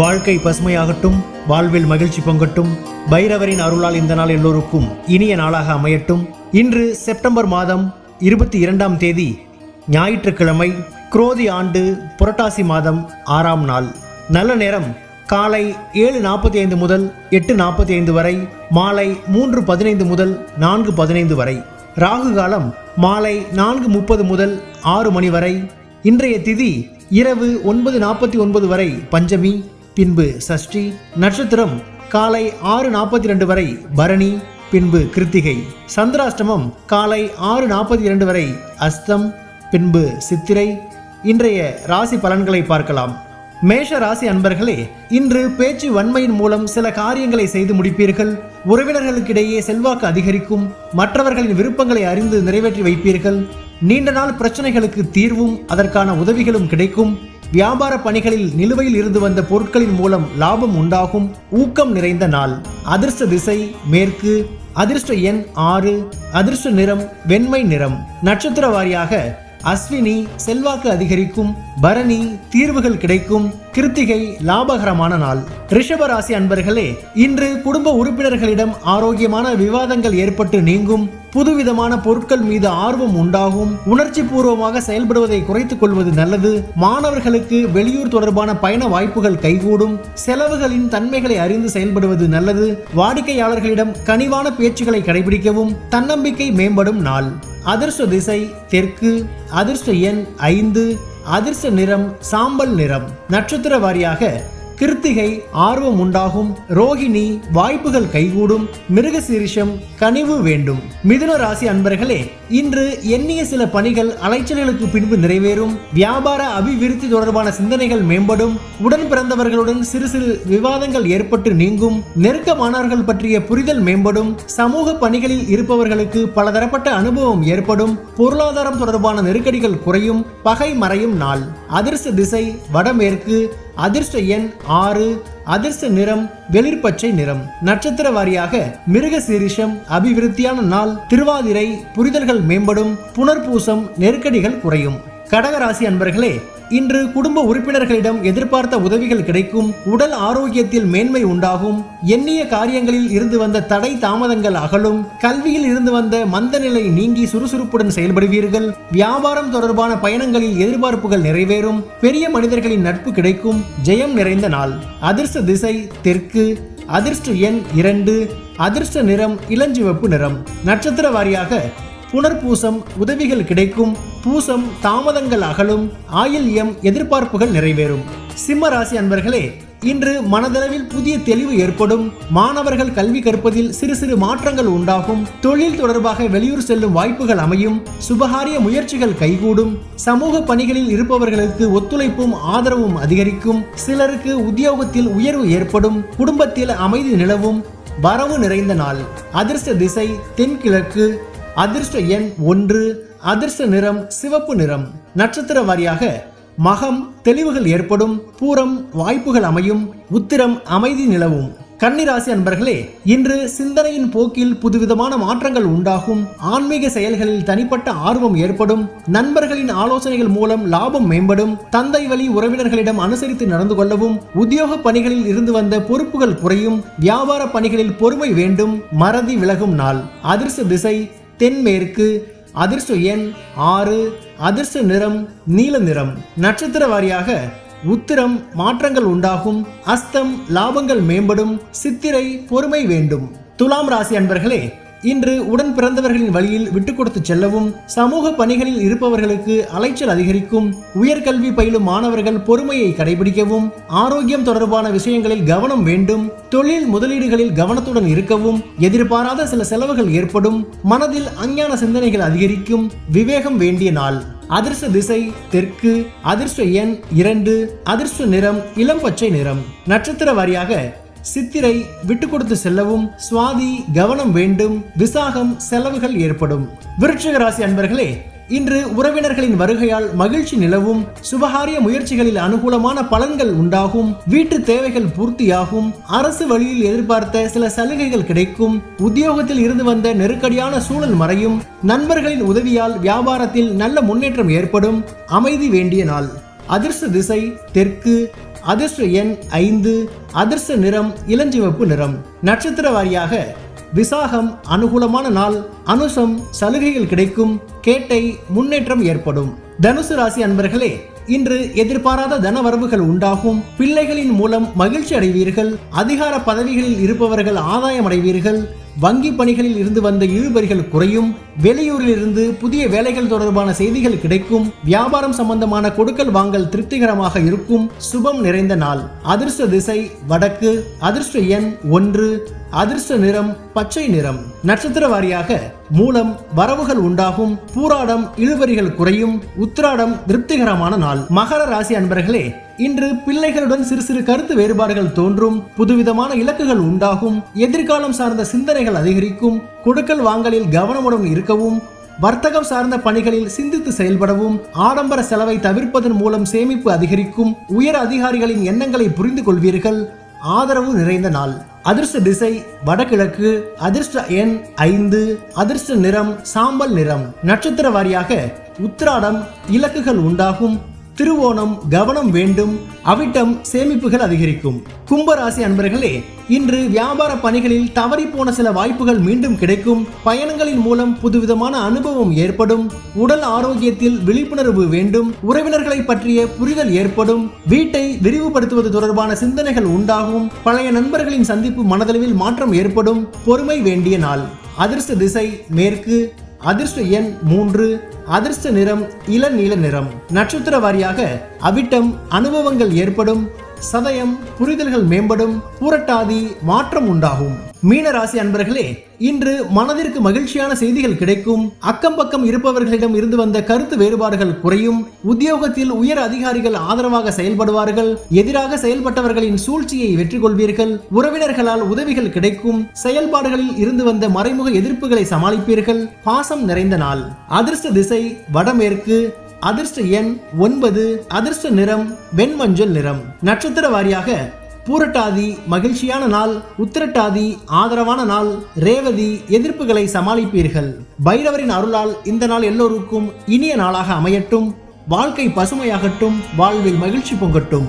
வாழ்க்கை பசுமையாகட்டும் வாழ்வில் மகிழ்ச்சி பொங்கட்டும் பைரவரின் அருளால் இந்த நாள் எல்லோருக்கும் இனிய நாளாக அமையட்டும். இன்று செப்டம்பர் மாதம் இருபத்தி இரண்டாம் தேதி ஞாயிற்றுக்கிழமை குரோதி ஆண்டு புரட்டாசி மாதம் ஆறாம் நாள். நல்ல நேரம் காலை ஏழு நாற்பத்தி ஐந்து முதல் எட்டு நாற்பத்தி ஐந்து வரை மாலை மூன்று பதினைந்து முதல் நான்கு பதினைந்து வரை. ராகு காலம் மாலை நான்கு முப்பது முதல் ஆறு மணி வரை. இன்றைய திதி இரவு ஒன்பது நாற்பத்தி ஒன்பது வரை பஞ்சமி. பின்பு சஷ்டி நட்சத்திரம் காலை ஆறு நாற்பத்தி ரெண்டு வரை பரணி பின்பு கிருத்திகை. சந்திராஷ்டமம் காலை ஆறு நாற்பத்தி இரண்டு வரை அஸ்தம் பின்பு சித்திரை. இன்றைய ராசி பலன்களை பார்க்கலாம். மேஷ ராசி அன்பர்களே இன்று பேச்சு வன்மையின் மூலம் சில காரியங்களை செய்து முடிப்பீர்கள். உறவினர்களுக்கிடையே செல்வாக்கு அதிகரிக்கும். மற்றவர்களின் விருப்பங்களை அறிந்து நிறைவேற்றி வைப்பீர்கள். நீண்ட நாள் பிரச்சனைகளுக்கு தீர்வும் அதற்கான உதவிகளும் கிடைக்கும். வியாபார பணிகளில் நிலுவையில் இருந்து வந்த பொருட்களின் மூலம் லாபம் உண்டாகும் ஊக்கம் நிறைந்த நாள். அதிர்ஷ்ட திசை மேற்கு அதிர்ஷ்ட எண் ஆறு அதிர்ஷ்ட நிறம் வெண்மை நிறம். நட்சத்திர வாரியாக அஸ்வினி செல்வாக்கு அதிகரிக்கும் பரணி தீர்வுகள் கிடைக்கும் கிருத்திகை லாபகரமான நாள். ரிஷப ராசி அன்பர்களே இன்று குடும்ப உறுப்பினர்களிடம் ஆரோக்கியமான விவாதங்கள் ஏற்பட்டு நீங்கும் புதுவிதமான பொருட்கள் மீது ஆர்வம் உண்டாகும் உணர்ச்சி பூர்வமாக செயல்படுவதை குறைத்துக் கொள்வது நல்லது மாணவர்களுக்கு வெளியூர் தொடர்பான பயண வாய்ப்புகள் கைகூடும் செலவுகளின் தன்மைகளை அறிந்து செயல்படுவது நல்லது வாடிக்கையாளர்களிடம் கனிவான பேச்சுகளை கடைபிடிக்கவும் தன்னம்பிக்கை மேம்படும் நாள். அதிர்ஷ்ட திசை தெற்கு அதிர்ஷ்ட எண் ஐந்து அதிர்ஷ்ட நிறம் சாம்பல் நிறம். நட்சத்திர வாரியாக கிருத்திகை ஆர்வம் உண்டாகும் ரோகிணி வாய்ப்புகள் கைகூடும். மிருகசீரிஷம் கனிவு வேண்டும். மிதுன ராசி அன்பர்களே இன்று எண்ணிய சில பணிகள் அலைச்சல்களுக்கு பின்பு நிறைவேறும். வியாபார அபிவிருத்தி தொடர்பான சிந்தனைகள் மேம்படும். உடன் பிறந்தவர்களுடன் சிறு சிறு விவாதங்கள் ஏற்பட்டு நீங்கும். நெருக்கமானவர்கள் பற்றிய புரிதல் மேம்படும். சமூக பணிகளில் இருப்பவர்களுக்கு பலதரப்பட்ட அனுபவம் ஏற்படும். பொருளாதாரம் தொடர்பான நெருக்கடிகள் குறையும். பகை மறையும் நாள். அதிர்ஷ்ட திசை வடமேற்கு. அதிர்ஷ்ட எண் ஆறு அதிர்ஷ்ட நிறம் வெளிர்பச்சை நிறம். நட்சத்திர வாரியாக மிருக சீரிஷம் அபிவிருத்தியான நாள் திருவாதிரை புரிதல்கள் மேம்படும் புனர்பூசம் நெருக்கடிகள் குறையும். கடகராசி அன்பர்களே இன்று குடும்ப உறுப்பினர்களிடம் எதிர்பார்த்த உதவிகள் கிடைக்கும் உடல் ஆரோக்கியத்தில் மேன்மை உண்டாகும் எண்ணிய காரியங்களில் இருந்து வந்த தடை தாமதங்கள் அகலும் கல்வியில் இருந்து வந்த மந்த நிலை நீங்கி சுறுசுறுப்புடன் செயல்படுவீர்கள் வியாபாரம் தொடர்பான பயணங்களில் எதிர்பார்ப்புகள் நிறைவேறும் பெரிய மனிதர்களின் நட்பு கிடைக்கும் ஜெயம் நிறைந்த நாள். அதிர்ஷ்ட திசை தெற்கு அதிர்ஷ்ட எண் இரண்டு அதிர்ஷ்ட நிறம் இளஞ்சிவப்பு நிறம். நட்சத்திர வாரியாக புனர்பூசம் உதவிகள் கிடைக்கும் பூசம் தாமதங்கள் அகலும் ஆயில் எம் எதிர்பார்ப்புகள் நிறைவேறும். சிம்ம ராசி அன்பர்களே இன்று மனதளவில் புதிய தெளிவு ஏற்படும். மாணவர்கள் கல்வி கற்பதில் சிறு சிறு மாற்றங்கள் உண்டாகும். தொழில் தொடர்பாக வெளியூர் செல்லும் வாய்ப்புகள் அமையும். சுபகாரிய முயற்சிகள் கைகூடும். சமூக பணிகளில் இருப்பவர்களுக்கு ஒத்துழைப்பும் ஆதரவும் அதிகரிக்கும். சிலருக்கு உத்தியோகத்தில் உயர்வு ஏற்படும். குடும்பத்தில் அமைதி நிலவும். வரவு நிறைந்த நாள். அதிர்ஷ்ட திசை தென்கிழக்கு. அதிர்ஷ்ட எண் ஒன்று. அதிர்ஷ்ட நிறம் சிவப்பு நிறம் நட்சத்திர வாரியாக மகம் தெளிவுகள் ஏற்படும் பூரம் வாய்ப்புகள் அமையும் உத்திரம் அமைதி நிலவும். கன்னிராசி அன்பர்களே இன்று சிந்தனையின் போக்கில் புதுவிதமான மாற்றங்கள் உண்டாகும். ஆன்மீக செயல்களில் தனிப்பட்ட ஆர்வம் ஏற்படும். நண்பர்களின் ஆலோசனைகள் மூலம் லாபம் மேம்படும். தந்தை வழி உறவினர்களிடம் அனுசரித்து நடந்து கொள்ளவும் உத்தியோக பணிகளில் இருந்து வந்த பொறுப்புகள் குறையும். வியாபார பணிகளில் பொறுமை வேண்டும். மறதி விலகும் நாள். அதிர்ஷ்ட திசை தென்மேற்கு அதிர்ஷ்ட எண் ஆறு அதிர்ஷ்ட நிறம் நீல நிறம். நட்சத்திர வாரியாக உத்திரம் மாற்றங்கள் உண்டாகும் அஸ்தம் லாபங்கள் மேம்படும் சித்திரை பொறுமை வேண்டும். துலாம் ராசி அன்பர்களே இன்று உடன் பிறந்தவர்களின் வழியில் விட்டு கொடுத்து செல்லவும் சமூக பணிகளில் இருப்பவர்களுக்கு அலைச்சல் அதிகரிக்கும் உயர்கல்வி பயிலும் மாணவர்கள் பொறுமையை கடைபிடிக்கவும் ஆரோக்கியம் தொடர்பான விஷயங்களில் கவனம் வேண்டும் தொழில் முதலீடுகளில் கவனத்துடன் இருக்கவும் எதிர்பாராத சில செலவுகள் ஏற்படும் மனதில் அஞ்ஞான சிந்தனைகள் அதிகரிக்கும் விவேகம் வேண்டிய நாள். அதிர்ஷ்ட திசை தெற்கு அதிர்ஷ்ட எண் இரண்டு அதிர்ஷ்ட நிறம் இளம் பச்சை நிறம். நட்சத்திர வாரியாக சித்திரை விட்டு கொடுத்து செல்லவும் சுவாதி கவனம் வேண்டும் விசாகம் செலவுகள் ஏற்படும். விருட்சிக ராசி அன்பர்களே இன்று உறவினர்களின் வருகையால் மகிழ்ச்சி நிலவும் சுபகாரிய முயற்சிகளில் அனுகூலமான பலன்கள் உண்டாகும் வீட்டு தேவைகள் பூர்த்தியாகும் அரசு வழியில் எதிர்பார்த்த சில சலுகைகள் கிடைக்கும் உத்தியோகத்தில் இருந்து வந்த நெருக்கடியான சூழல் மறையும் நண்பர்களின் உதவியால் வியாபாரத்தில் நல்ல முன்னேற்றம் ஏற்படும் அமைதி வேண்டிய நாள். அதிர்ஷ்ட திசை தெற்கு அதிர்ஷ்ட எண் ஐந்து அதிர்ஷ்ட நிறம் இளஞ்சிவப்பு நிறம். நட்சத்திர வாரியாக விசாகம் அனுகூலமான நாள் அனுசம் சலுகைகள் கிடைக்கும் கேட்டை முன்னேற்றம் ஏற்படும். தனுசு ராசி அன்பர்களே இன்று எதிர்பாராத தனவரவுகள் உண்டாகும். பிள்ளைகளின் மூலம் மகிழ்ச்சி அடைவீர்கள் அதிகார பதவிகளில் இருப்பவர்கள் ஆதாயம் அடைவீர்கள் வங்கி பணிகளில் இருந்து வந்த இழுபறிகள் குறையும் வெளியூரில் இருந்து புதிய வேலைகள் தொடர்பான செய்திகள் கிடைக்கும் வியாபாரம் சம்பந்தமான கொடுக்கல் வாங்கல் திருப்திகரமாக இருக்கும் சுபம் நிறைந்த நாள். அதிர்ஷ்ட திசை வடக்கு அதிர்ஷ்ட எண் ஒன்று அதிர்ஷ்ட நிறம் பச்சை நிறம். நட்சத்திர வாரியாக மூலம் வரவுகள் உண்டாகும் பூராடம் இழுபறிகள் குறையும் உத்திராடம் திருப்திகரமான நாள். மகர ராசி அன்பர்களே இன்று பிள்ளைகளுடன் சிறு சிறு கருத்து வேறுபாடுகள் தோன்றும் புதுவிதமான இலக்குகள் உண்டாகும் எதிர்காலம் சார்ந்த சிந்தனைகள் அதிகரிக்கும் கொடுக்கல் வாங்கலில் கவனமுடன் இருக்கவும் வர்த்தகம் சார்ந்த பணிகளில் சிந்தித்து செயல்படவும் ஆடம்பர செலவை தவிர்ப்பதன் மூலம் சேமிப்பு அதிகரிக்கும் உயர் அதிகாரிகளின் எண்ணங்களை புரிந்து கொள்வீர்கள் ஆதரவு நிறைந்த நாள். அதிர்ஷ்ட திசை வடகிழக்கு அதிர்ஷ்ட எண் ஐந்து அதிர்ஷ்ட நிறம் சாம்பல் நிறம். நட்சத்திர வாரியாக உத்திராடம் இலக்குகள் உண்டாகும் திருவோணம் கவனம் வேண்டும் அவிட்டம் சேமிப்புகள் அதிகரிக்கும். கும்பராசி அன்பர்களே இன்று வியாபார பணிகளில் தவறிப்போன சில வாய்ப்புகள் மீண்டும் கிடைக்கும். பயணங்களின் மூலம் புதுவிதமான அனுபவம் ஏற்படும். உடல் ஆரோக்கியத்தில் விழிப்புணர்வு வேண்டும். உறவினர்களை பற்றிய புரிதல் ஏற்படும். வீட்டை விரிவுபடுத்துவது தொடர்பான சிந்தனைகள் உண்டாகும். பழைய நண்பர்களின் சந்திப்பு மனதளவில் மாற்றம் ஏற்படும். பொறுமை வேண்டிய நாள். அதிர்ஷ்ட திசை மேற்கு. அதிர்ஷ்ட எண் மூன்று அதிர்ஷ்ட நிறம் இளநீல நிறம். நட்சத்திர வாரியாக அவிட்டம் அனுபவங்கள் ஏற்படும் சதயம் புரிதல்கள் மேம்படும் பூரட்டாதி மாற்றம் உண்டாகும். மீன ராசி அன்பர்களே இன்று மனதிற்கு மகிழ்ச்சியான செய்திகள் கிடைக்கும். அக்கம் பக்கம் இருப்பவர்களிடம் இருந்து வந்த கருத்து வேறுபாடுகள் குறையும். உத்தியோகத்தில் உயர் அதிகாரிகள் ஆதரவாக செயல்படுவார்கள். எதிராக செயல்பட்டவர்களின் சூழ்ச்சியை வெற்றி கொள்வீர்கள் உறவினர்களால் உதவிகள் கிடைக்கும். செயல்பாடுகளில் இருந்து வந்த மறைமுக எதிர்ப்புகளை சமாளிப்பீர்கள். பாசம் நிறைந்த நாள். அதிர்ஷ்ட திசை வடமேற்கு. அதிர்ஷ்ட எண் ஒன்பது அதிர்ஷ்ட நிறம் வெண்மஞ்சள் நிறம். நட்சத்திர வாரியாக பூரட்டாதி மகிழ்ச்சியான நாள் உத்திரட்டாதி ஆதரவான நாள் ரேவதி எதிர்ப்புகளை சமாளிப்பீர்கள். பைரவரின் அருளால் இந்த நாள் எல்லோருக்கும் இனிய நாளாக அமையட்டும். வாழ்க்கை பசுமையாகட்டும் வாழ்வில் மகிழ்ச்சி பொங்கட்டும்.